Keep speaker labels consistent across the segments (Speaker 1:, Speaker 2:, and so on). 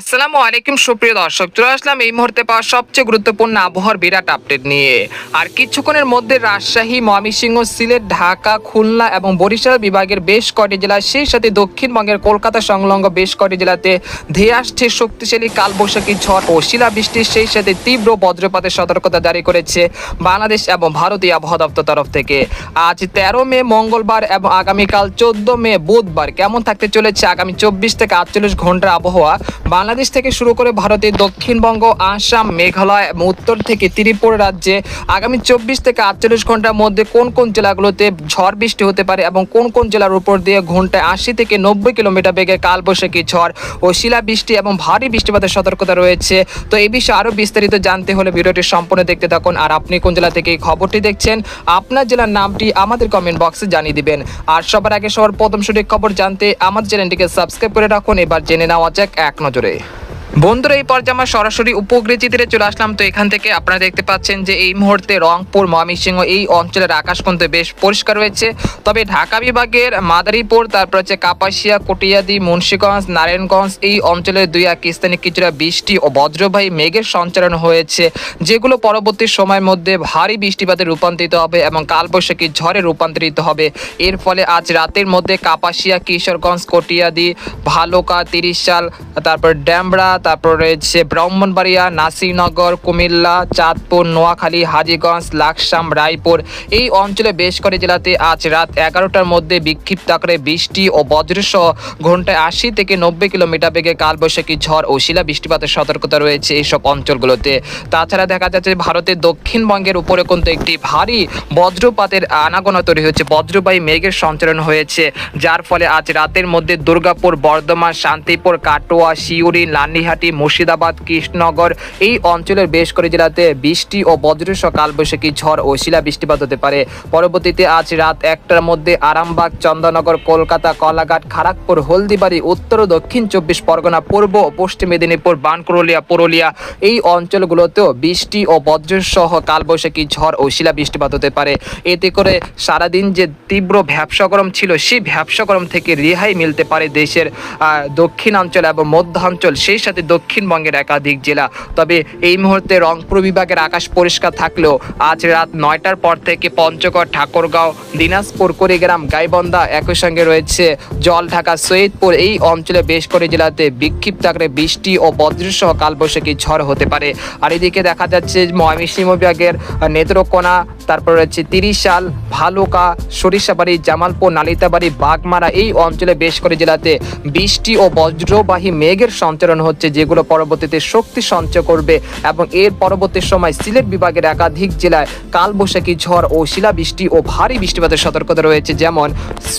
Speaker 1: আসসালামু আলাইকুম, সুপ্রিয় দর্শক। চলে আসলাম এই মুহূর্তে পাওয়া সবচেয়ে গুরুত্বপূর্ণ আবহাওয়ার বিরাট আপডেট নিয়ে। আর কিছুক্ষণের মধ্যে রাজশাহী, ময়মনসিংহ, সিলেট, ঢাকা, খুলনা এবং বরিশাল বিভাগের বেশ কয়টি জেলা সেই সাথে দক্ষিণবঙ্গের কলকাতা সংলগ্ন বেশ কয়টি জেলাতে ধেয়ে আসছে শক্তিশালী কালবৈশাখী ঝড় ও শিলাবৃষ্টির সেই সাথে তীব্র বজ্রপাতের সতর্কতা জারি করেছে বাংলাদেশ এবং ভারতীয় আবহাওয়া দপ্তর তরফ থেকে। আজ তেরো মে, মঙ্গলবার এবং আগামীকাল চোদ্দ মে, বুধবার কেমন থাকতে চলেছে আগামী চব্বিশ থেকে আটচল্লিশ ঘণ্টার আবহাওয়া? বাংলাদেশ থেকে শুরু করে ভারতের দক্ষিণবঙ্গ, আসাম, মেঘালয়, এবং উত্তর থেকে ত্রিপুরা রাজ্যে আগামী চব্বিশ থেকে আটচল্লিশ ঘণ্টার মধ্যে কোন কোন জেলাগুলোতে ঝড় বৃষ্টি হতে পারে এবং কোন কোন জেলার উপর দিয়ে ঘন্টায় আশি থেকে নব্বই কিলোমিটার বেগে কালবৈশাখী ঝড় ও শিলাবৃষ্টি এবং ভারী বৃষ্টিপাতের সতর্কতা রয়েছে? তো এই বিষয়ে আরও বিস্তারিত জানতে হলে ভিডিওটি সম্পূর্ণ দেখতে থাকুন। আর আপনি কোন জেলা থেকে এই খবরটি দেখছেন, আপনার জেলার নামটি আমাদের কমেন্ট বক্সে জানিয়ে দিবেন। আর সবার আগে সবার প্রথম সঠিক খবর জানতে আমাদের চ্যানেলটিকে সাবস্ক্রাইব করে রাখুন। এবার জেনে নেওয়া যাক এক নজরে। Bye. বন্ধুরা, এই পর্যায়ে আমার সরাসরি উপগ্রহ চিত্রে চলে আসলাম। তো এখান থেকে আপনারা দেখতে পাচ্ছেন যে এই মুহূর্তে রংপুর, ময়মনসিংহ এই অঞ্চলের আকাশ কিন্তু বেশ পরিষ্কার রয়েছে। তবে ঢাকা বিভাগের মাদারীপুর, তারপর হচ্ছে কাপাসিয়া, কটিয়াদি, মুন্সীগঞ্জ, নারায়ণগঞ্জ এই অঞ্চলের দুই এক স্থানে কিছুটা বৃষ্টি ও বজ্রবাহী মেঘের সঞ্চালন হয়েছে, যেগুলো পরবর্তী সময়ের মধ্যে ভারী বৃষ্টিপাতে রূপান্তরিত হবে এবং কালবৈশাখী ঝড়ে রূপান্তরিত হবে। এর ফলে আজ রাতের মধ্যে কাপাসিয়া, কিশোরগঞ্জ, কটিয়াদি, ভালুকা, তিরিশাল, তারপর ড্যামরা তারপর রয়েছে ব্রাহ্মণবাড়িয়া, নাসিরনগর, কুমিল্লা, চাঁদপুর, নোয়াখালী, হাজীগঞ্জ, লাকসাম, রায়পুর। এই অঞ্চলে বেশ করে জেলাতে আজ রাত এগারোটার মধ্যে বিক্ষিপ্ত আকারে বৃষ্টি ও বজ্রসহ ঘন্টায় আশি থেকে নব্বই কিলোমিটার বেগে কালবৈশাখী ঝড় ও শিলা বৃষ্টিপাতের সতর্কতা রয়েছে এইসব অঞ্চলগুলোতে। তাছাড়া দেখা যাচ্ছে ভারতের দক্ষিণবঙ্গের উপরে কিন্তু একটি ভারী বজ্রপাতের আনাগোনা তৈরি হয়েছে। বজ্রবাহী মেঘের সঞ্চালন হয়েছে, যার ফলে আজ রাতের মধ্যে দুর্গাপুর, বর্ধমান, শান্তিপুর, কাটোয়া শিউরি লান্নিহাটি মুর্শিদাবাদ, কৃষ্ণনগর এই অঞ্চলের বেশ করে জেলাতে বৃষ্টি ও বজ্রসহ কালবৈশাখী ঝড় ও শিলা বৃষ্টিপাত হতে পারে। পরবর্তীতে আজ রাত একটার মধ্যে আরামবাগ চন্দননগর কলকাতা, কলাঘাট খড়গপুর হলদিবাড়ি, উত্তর ও দক্ষিণ চব্বিশ পরগনা, পূর্ব ও পশ্চিম মেদিনীপুর বানকুরলিয়া পুরুলিয়া এই অঞ্চলগুলোতেও বৃষ্টি ও বজ্রসহ কালবৈশাখী ঝড় ও শিলা বৃষ্টিপাত হতে পারে। এতে করে সারাদিন যে তীব্র ভ্যাবসা গরম ছিল, সেই ভ্যাবসা গরম থেকে রেহাই মিলতে পারে দেশের দক্ষিণাঞ্চল এবং মধ্যাঞ্চল। সেই সাথে দক্ষিণবঙ্গের একাধিক জেলা। তবে এই মুহূর্তে রংপুর বিভাগের আকাশ পরিষ্কার থাকলেও আজ রাত নয়টার পর থেকে পঞ্চগড়, ঠাকুরগাঁও, দিনাজপুর, কুড়িগ্রাম, গাইবন্ধা একই সঙ্গে রয়েছে জলঢাকা সৈয়দপুর। এই অঞ্চলে বেশ করে জেলাতে বিক্ষিপ্ত আকারে বৃষ্টি ও বজ্রসহ কালবৈশাখী ঝড় হতে পারে। আর এদিকে দেখা যাচ্ছে ময়মনসিংহ বিভাগের নেত্রকোনা তারপর রয়েছে তিরিশাল ভালুকা, সরিষাবাড়ি, জামালপুর, নালিতাবাড়ি, বাগমারা, এই অঞ্চলে বেশ করে জেলাতে বৃষ্টি ও বজ্রবাহী মেঘের সঞ্চালন হচ্ছে, যেগুলো পরবর্তীতে শক্তি সঞ্চয় করবে এবং এর পরবর্তী সময় সিলেট বিভাগের একাধিক জেলায় কালবৈশাখী ঝড় ও শিলাবৃষ্টি ও ভারী বৃষ্টিপাতের সতর্কতা রয়েছে, যেমন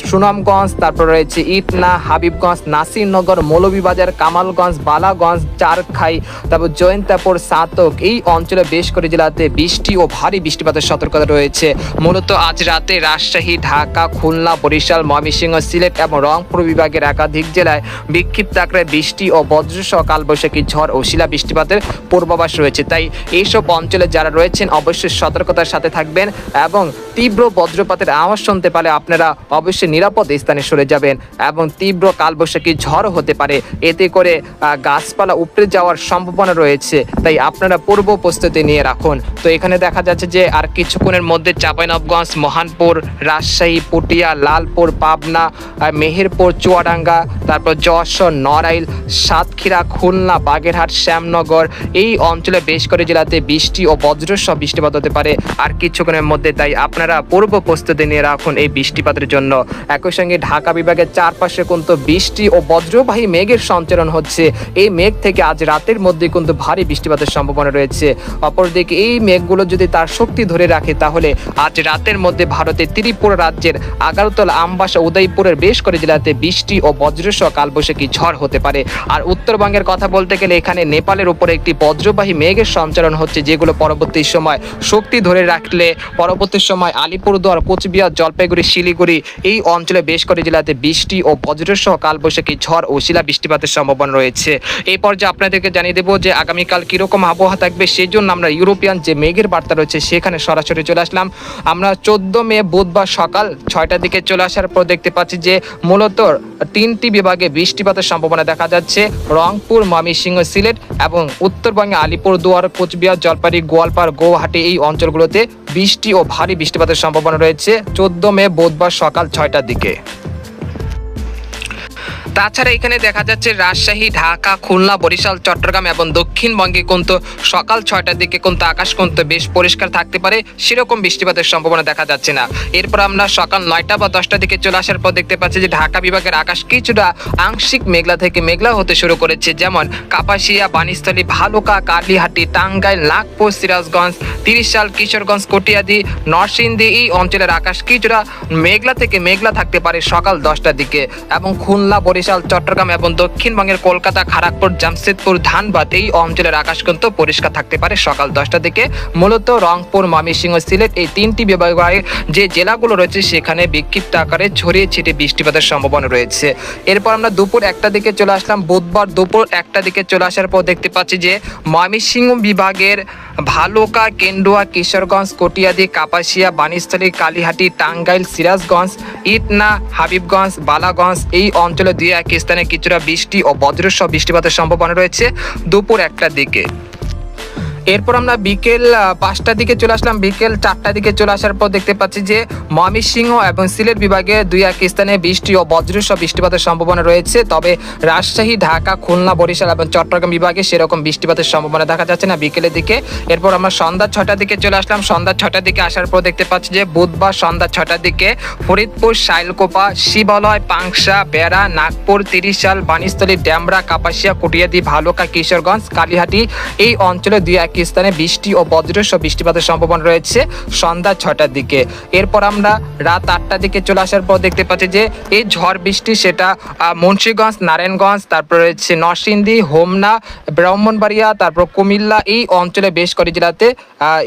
Speaker 1: সুনামগঞ্জ, তারপর রয়েছে ইটনা, হাবিবগঞ্জ, নাসিরনগর, মৌলভীবাজার, কামালগঞ্জ, বালাগঞ্জ, চারখাই, তারপর জয়ন্তাপুর, সাতক, এই অঞ্চলে বেশ করে জেলাতে বৃষ্টি ও ভারী বৃষ্টিপাতের সতর্কতা রয়েছে। মূলত আজ রাতে রাজশাহী, ঢাকা, খুলনা, বরিশাল, ময়মনসিংহ, সিলেট এবং রংপুর বিভাগের একাধিক জেলায় বিক্ষিপ্ত আকারে বৃষ্টি ও বজ্রসহ কালবৈশাখী ঝড় ও শিলা বৃষ্টিপাতের পূর্বাভাস রয়েছে। তাই এইসব অঞ্চলে যারা রয়েছেন অবশ্যই সতর্কতার সাথে থাকবেন এবং তীব্র বজ্রপাতের আওয়াজ শুনতে পারে আপনারা অবশ্যই নিরাপদ স্থানে সরে যাবেন এবং তীব্র কালবৈশাখী ঝড় হতে পারে। এতে করে গাছপালা উপড়ে যাওয়ার সম্ভাবনা রয়েছে। তাই আপনারা পূর্ব প্রস্তুতি নিয়ে রাখুন। তো এখানে দেখা যাচ্ছে যে আর কিছুক্ষণের মধ্যে চাঁপাইনবগঞ্জ, মহানপুর, রাজশাহী, পুটিয়া, লালপুর, পাবনা মেহেরপুর, চুয়াডাঙ্গা, তারপর যশোর, নড়াইল, সাতক্ষীরা, খুলনা, বাগেরহাট, শ্যামনগর এই অঞ্চলে বেশ করে জেলাতে বৃষ্টি ও বজ্রসহ বৃষ্টিপাত হতে পারে। আর কিছুক্ষণের মধ্যে তাই আপনারা পূর্ব প্রস্তুতি নিয়ে রাখুন এই বৃষ্টিপাতের জন্য। একই সঙ্গে ঢাকা বিভাগের চারপাশে কিন্তু বৃষ্টি ও বজ্রবাহী মেঘের সঞ্চালন হচ্ছে। এই মেঘ থেকে আজ রাতের মধ্যে কিন্তু ভারী বৃষ্টিপাতের সম্ভাবনা রয়েছে। অপরদিকে এই মেঘগুলো যদি তার শক্তি ধরে রাখে তাহলে আজ রাতের মধ্যে ভারতের ত্রিপুরা রাজ্যের আগারতলা, আমবাসা, উদয়পুরের বেশ করে জেলাতে বৃষ্টি ও বজ্রসহ কালবৈশাখী ঝড় হতে পারে। আর উত্তরবঙ্গের কথা বলতে গেলে এখানে নেপালের উপরে একটি বজ্রবাহী মেঘের সঞ্চালন হচ্ছে, যেগুলো পরবর্তী সময় শক্তি ধরে রাখলে পরবর্তী সময় আলিপুরদুয়ার, কোচবিহার, জলপাইগুড়ি, শিলিগুড়ি এই অঞ্চলে বেশ করে জেলাতে বৃষ্টি ও বজ্রসহ কালবৈশাখী ঝড় ও শিলা বৃষ্টিপাতের সম্ভাবনা রয়েছে। এই পর্যায়ে আপনাদেরকে জানিয়ে দেবো যে আগামীকাল কীরকম আবহাওয়া থাকবে সেই জন্য আমরা ইউরোপিয়ান যে মেঘের বার্তা রয়েছে, সেখানে সরাসরি সরাসরি চলে আসলাম। আমরা চোদ্দ মে বুধবার সকাল ছয়টার দিকে চলে আসার পর দেখতে পাচ্ছি যে মূলত তিনটি বিভাগে বৃষ্টিপাতের সম্ভাবনা দেখা যাচ্ছে। রংপুর, ময়মনসিংহ, সিলেট এবং উত্তরবঙ্গে আলিপুরদুয়ার কোচবিহার, জলপাইগুড়ি, গোয়ালপাড়, গৌহাটি এই অঞ্চলগুলোতে বৃষ্টি ও ভারী বৃষ্টিপাতের সম্ভাবনা রয়েছে। চোদ্দ মে বুধবার সকাল ছয়টার দিকে। তাছাড়া এখানে দেখা যাচ্ছে রাজশাহী, ঢাকা, খুলনা, বরিশাল, চট্টগ্রাম এবং দক্ষিণবঙ্গে কিন্তু সকাল ছয়টার দিকে কিন্তু আকাশ কিন্তু বেশ পরিষ্কার থাকতে পারে, সেরকম বৃষ্টিপাতের সম্ভাবনা দেখা যাচ্ছে না। এরপর আমরা সকাল নয়টা বা দশটার দিকে চলে আসার পর দেখতে পাচ্ছি যে ঢাকা বিভাগের আকাশ কিছুটা আংশিক মেঘলা থেকে মেঘলা হতে শুরু করেছে, যেমন কাপাসিয়া বানিস্থলী ভালুকা কালীহাটি টাঙ্গাইল, নাগপুর, সিরাজগঞ্জ, তিরিশাল, কিশোরগঞ্জ, কটিয়াদি, নরসিংদী, এই অঞ্চলের আকাশ কিছুটা মেঘলা থেকে মেঘলা থাকতে পারে সকাল দশটার দিকে এবং খুলনা, বরিশাল চট্টগ্রাম এবং দক্ষিণবঙ্গের কলকাতা খড়গপুর জামশেদপুর, ধানবাদ এই অঞ্চলের আকাশ কিন্তু পরিষ্কার থাকতে পারে সকাল দশটার দিকে। মূলত রংপুর, ময়মনসিংহ সিলেট এই তিনটি বিভাগের যে জেলাগুলো রয়েছে সেখানে বিক্ষিপ্ত আকারে ছড়িয়ে ছিটে বৃষ্টিপাতের সম্ভাবনা রয়েছে। এরপর আমরা দুপুর একটা দিকে চলে আসলাম, বুধবার দুপুর একটা দিকে চলে আসার পর দেখতে পাচ্ছি যে ময়মনসিংহ বিভাগের ভালুকা, কেন্দুয়া, কিশোরগঞ্জ, কটিয়াদি, কাপাসিয়া বানিস্থলী কালীহাটি, টাঙ্গাইল, সিরাজগঞ্জ, ইটনা, হাবিবগঞ্জ, বালাগঞ্জ এই অঞ্চলে দুই এক স্থানে কিছুটা বৃষ্টি ও বজ্রসহ বৃষ্টিপাতের সম্ভাবনা রয়েছে দুপুর একটার দিকে। এরপর আমরা বিকেল পাঁচটার দিকে চলে আসলাম। বিকেল চারটার দিকে চলে আসার পর দেখতে পাচ্ছি যে ময়মনসিংহ এবং সিলেট বিভাগে দুই এক স্থানে বৃষ্টি ও বজ্রসহ বৃষ্টিপাতের সম্ভাবনা রয়েছে। তবে রাজশাহী, ঢাকা, খুলনা, বরিশাল এবং চট্টগ্রাম বিভাগে সেরকম বৃষ্টিপাতের সম্ভাবনা দেখা যাচ্ছে না বিকেলের দিকে। এরপর আমরা সন্ধ্যা ছটার দিকে চলে আসলাম। সন্ধ্যা ছটার দিকে আসার পর দেখতে পাচ্ছি যে বুধবার সন্ধ্যা ছটার দিকে ফরিদপুর, শাইলকোপা, শিবালয়, পাংশা, বেড়া, নাগপুর, তিরিশাল বানিস্থলী ড্যামরা, কাপাসিয়া, কুটিয়াদি, ভালুকা, কিশোরগঞ্জ, কালীহাটি এই অঞ্চলে দুই স্থানে বৃষ্টি ও বজ্রসহ বৃষ্টিপাতের সম্ভাবনা রয়েছে সন্ধ্যা ছটার দিকে। এরপর আমরা রাত আটটার দিকে চলে আসার পর দেখতে পাচ্ছি যে এই ঝড় বৃষ্টি সেটা মুন্সীগঞ্জ, নারায়ণগঞ্জ, তারপর রয়েছে নরসিংদী, হোমনা, ব্রাহ্মণবাড়িয়া, তারপর কুমিল্লা এই অঞ্চলে বেশ কটি জেলাতে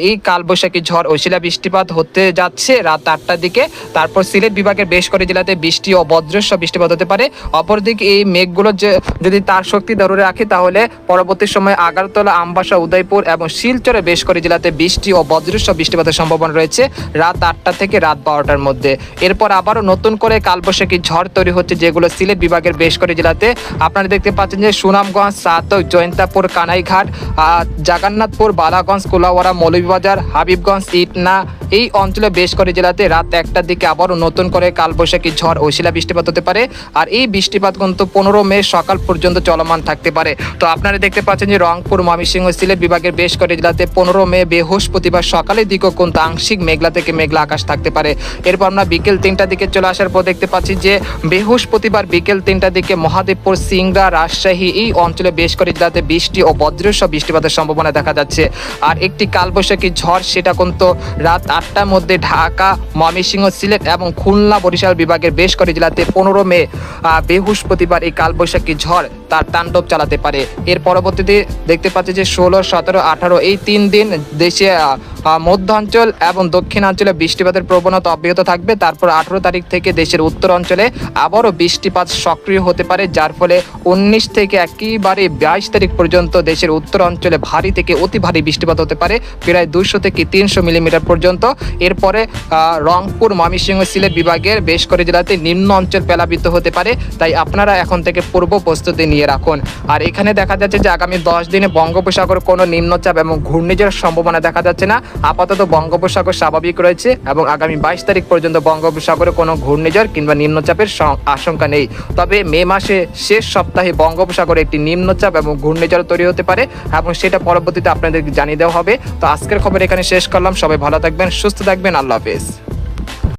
Speaker 1: এই কালবৈশাখী ঝড় ও বৃষ্টিপাত হতে যাচ্ছে রাত আটটার দিকে। তারপর সিলেট বিভাগের বেশ কটি জেলাতে বৃষ্টি ও বজ্রসহ বৃষ্টিপাত হতে পারে। অপরদিকে এই মেঘগুলো যে, যদি তার শক্তি ধরে রাখে তাহলে পরবর্তী সময়ে আগারতলা, আমবাসা, উদয়পুর এবং শিলচরে বেশ কটি জেলাতে বৃষ্টি ও বজ্রসহ বৃষ্টিপাতের সম্ভাবনা রয়েছে। রাত আটটা থেকে রাত বারোটার মধ্যে। এরপর আবারও নতুন করে কালবৈশাখী ঝড় তৈরি হচ্ছে, যেগুলো সিলেট বিভাগের বেশ কটি জেলাতে। আপনারা দেখতে পাচ্ছেন যে সুনামগঞ্জ, সাতক, জয়ন্তাপুর, কানাইঘাট জাগান্নাথপুর, বালাগঞ্জ কুলাওয়ারা মৌলভীবাজার, হাবিবগঞ্জ, ইটনা এই অঞ্চলে বেশ কটি জেলাতে রাত একটার দিকে আবারও নতুন করে কালবৈশাখী ঝড় ও শিলা বৃষ্টিপাত হতে পারে। আর এই বৃষ্টিপাত কিন্তু পনেরো মে সকাল পর্যন্ত চলমান থাকতে পারে। তো আপনারা দেখতে পাচ্ছেন যে রংপুর, ময়মনসিংহ, সিলেট বিভাগের বেশ কটি জেলাতে পনেরো মে, বৃহস্পতিবার সকালের দিকেও কিন্তু আংশিক মেঘলা থেকে মেঘলা আকাশ থাকতে পারে? এরপর আমরা বিকেল তিনটার দিকে চলে আসার পর দেখতে পাচ্ছি যে, বৃহস্পতিবার বিকেল তিনটার দিকে মহাদেবপুর, সিংড়া, রাজশাহী এই অঞ্চলে বেশ কটি জেলাতে বৃষ্টি ও বজ্রসহ বৃষ্টিপাতের সম্ভাবনা দেখা যাচ্ছে। আর একটি কালবৈশাখী ঝড়, সেটা কিন্তু রাত আটটার মধ্যে ঢাকা, ময়মনসিংহ, সিলেট এবং খুলনা বরিশাল বিভাগের বেশ কটি জেলাতে পনেরো মে বৃহস্পতিবার এই কালবৈশাখী ঝড় তার তাণ্ডব চালাতে পারে। এর পরবর্তীতে দেখতে পাচ্ছি যে, ষোলো, সতেরো আঠারো এই তিন দিন দেশে মধ্যাঞ্চল এবং দক্ষিণাঞ্চলে বৃষ্টিপাতের প্রবণতা অব্যাহত থাকবে। তারপর আঠারো তারিখ থেকে দেশের উত্তর অঞ্চলে আবারও বৃষ্টিপাত সক্রিয় হতে পারে, যার ফলে উনিশ থেকে একেবারে বাইশ তারিখ পর্যন্ত দেশের উত্তর অঞ্চলে ভারী থেকে অতি ভারী বৃষ্টিপাত হতে পারে, প্রায় দুশো থেকে তিনশো মিলিমিটার পর্যন্ত। এরপরে রংপুর, ময়মনসিংহ, সিলেট বিভাগের বেশ করে জেলাতে নিম্ন অঞ্চল প্লাবিত হতে পারে, তাই আপনারা এখন থেকে পূর্ব প্রস্তুতি নিয়ে রাখুন। আর এখানে দেখা যাচ্ছে যে আগামী দশ দিনে বঙ্গোপসাগর কোনো নিম্নচাপ এবং ঘূর্ণিঝড়ের সম্ভাবনা দেখা যাচ্ছে না। আপাতত বঙ্গোপসাগর স্বাভাবিক রয়েছে এবং আগামী বাইশ তারিখ পর্যন্ত বঙ্গোপসাগরে কোনো ঘূর্ণিঝড় কিংবা নিম্নচাপের আশঙ্কা নেই। তবে মে মাসে শেষ সপ্তাহে বঙ্গোপসাগরে একটি নিম্নচাপ এবং ঘূর্ণিঝড় তৈরি হতে পারে এবং সেটা পরবর্তীতে আপনাদের জানিয়ে দেওয়া হবে। তো আজকের খবর এখানে শেষ করলাম। সবাই ভালো থাকবেন, সুস্থ থাকবেন। আল্লাহ হাফেজ।